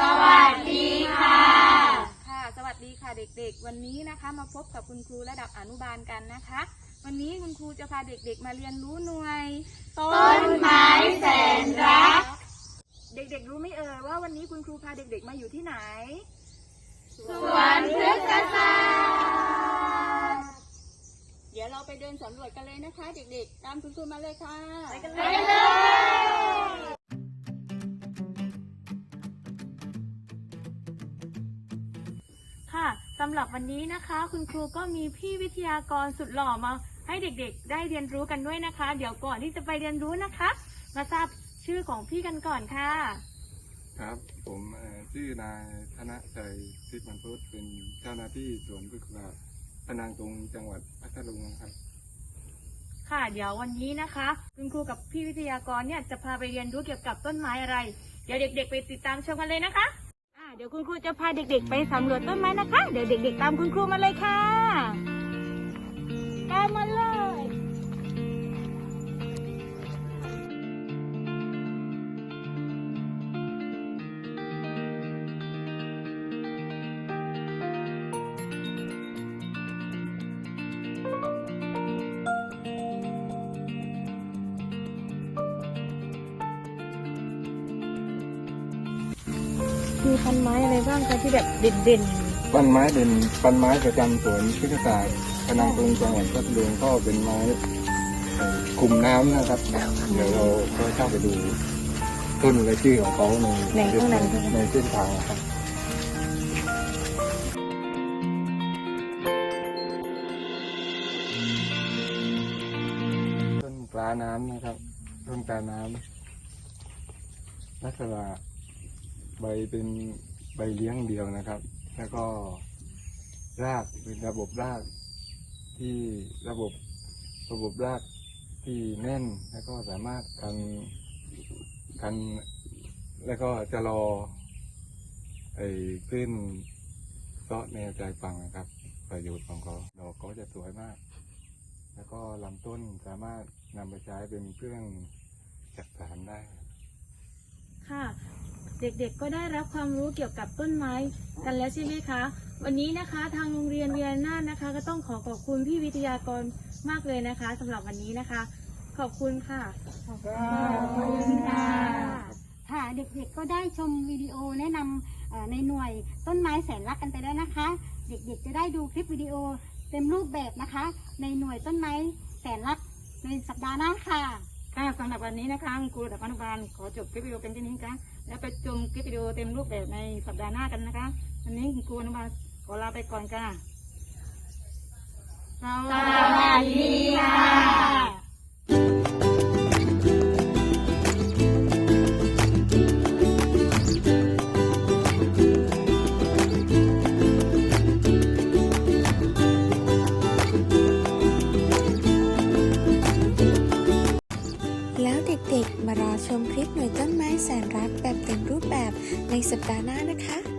สวัสดีค่ะ ค่ะ สวัสดีค่ะเด็กๆ วันนี้นะคะมาพบกับคุณครูระดับอนุบาลกันนะคะ วันนี้คุณครูจะพาเด็กๆมาเรียนรู้หน่วย ต้นไม้แสนรัก เด็กๆรู้ไหมเอ่ยว่าวันนี้คุณครูพาเด็กๆมาอยู่ที่ไหน สวนพฤกษศาสตร์เดี๋ยวเราไปเดินสำรวจกันเลยนะคะ เด็กๆ ตามคุณครูมาเลยค่ะ ไปกันเลย สำหรับวันนี้นะคะ คุณครูก็มีพี่วิทยากรสุดหล่อมา ให้เด็กๆ ได้เรียนรู้กันด้วยนะคะ เดี๋ยวก่อนที่จะไปเรียนรู้นะคะ มาทราบชื่อของพี่กันก่อนค่ะ ครับผมเอ่อชื่อนายธนชัยทิพย์มันพุทธเป็นเจ้าหน้าที่สวนพฤกษศาสตร์พนังตรงจังหวัดพัทลุงครับ ค่ะ เดี๋ยววันนี้นะคะ คุณครูกับพี่วิทยากรเนี่ยจะพาไปเรียนรู้เกี่ยวกับต้นไม้อะไร เดี๋ยวเด็ก ๆ ไปติดตามชมกันเลยนะคะอ่า เดี๋ยวคุณครูจะพาเด็กๆ ไปสำรวจต้นไม้นะคะ เดี๋ยวเด็กๆ ตามคุณครูมาเลยค่ะ ตามมาเลย มีพันไม้อะไรบ้างคะที่แบบเด่นปันไม้เด่นปันไม้ประจำสวนพฤกษศาสตร์พนังตรงจังหวัดพัทลุงก็เป็นไม้เอ่อคุมน้ำนะครับ เดี๋ยวเราก็เข้าไปดูต้นและชื่อของเขาในไหนข้างในในเส้นทางนะครับ ต้นปลาน้ำนะครับ ต้นปลาน้ำลักษณะ ใบเป็นใบเลี้ยงเดียวนะครับ แล้วก็รากเป็นระบบราก ที่ระบบระบบรากที่แน่นแล้วก็สามารถกันกัน แล้วก็จะรอไอ้ขึ้นเซาะแนวใจฟังนะครับ ประโยชน์ของเขาดอกเขาจะสวยมาก แล้วก็ลำต้นสามารถนำไปใช้เป็นเครื่องจักสารได้ ค่ะ เด็กๆก็ได้รับความรู้เกี่ยวกับต้นไม้กันแล้วใช่ไหมคะ วันนี้นะคะทางโรงเรียนเวียนนานะคะ ก็ต้องขอขอบคุณพี่วิทยากรมากเลยนะคะสำหรับวันนี้นะคะ ขอบคุณค่ะ ขอบคุณค่ะ ค่ะเด็กๆก็ได้ชมวิดีโอแนะนำเอ่อในหน่วยต้นไม้แสนรักกันไปแล้วนะคะ เด็กๆจะได้ดูคลิปวิดีโอเต็มรูปแบบนะคะ ในหน่วยต้นไม้แสนรักในสัปดาห์หน้าค่ะ ค่ะสำหรับวันนี้นะคะคุณครูระดับอนุบาลขอจบคลิปวิดีโอเป็นที่นี้ค่ะแล้วไปชมคลิปวิดีโอเต็มรูปแบบในสัปดาห์หน้ากันนะคะ วันนี้คุณครูอนุบาลขอลาไปก่อนค่ะสวัสดีค่ะ ชมคลิปหน่วยต้นไม้แสนรักแบบเต็มรูปแบบในสัปดาห์หน้านะคะ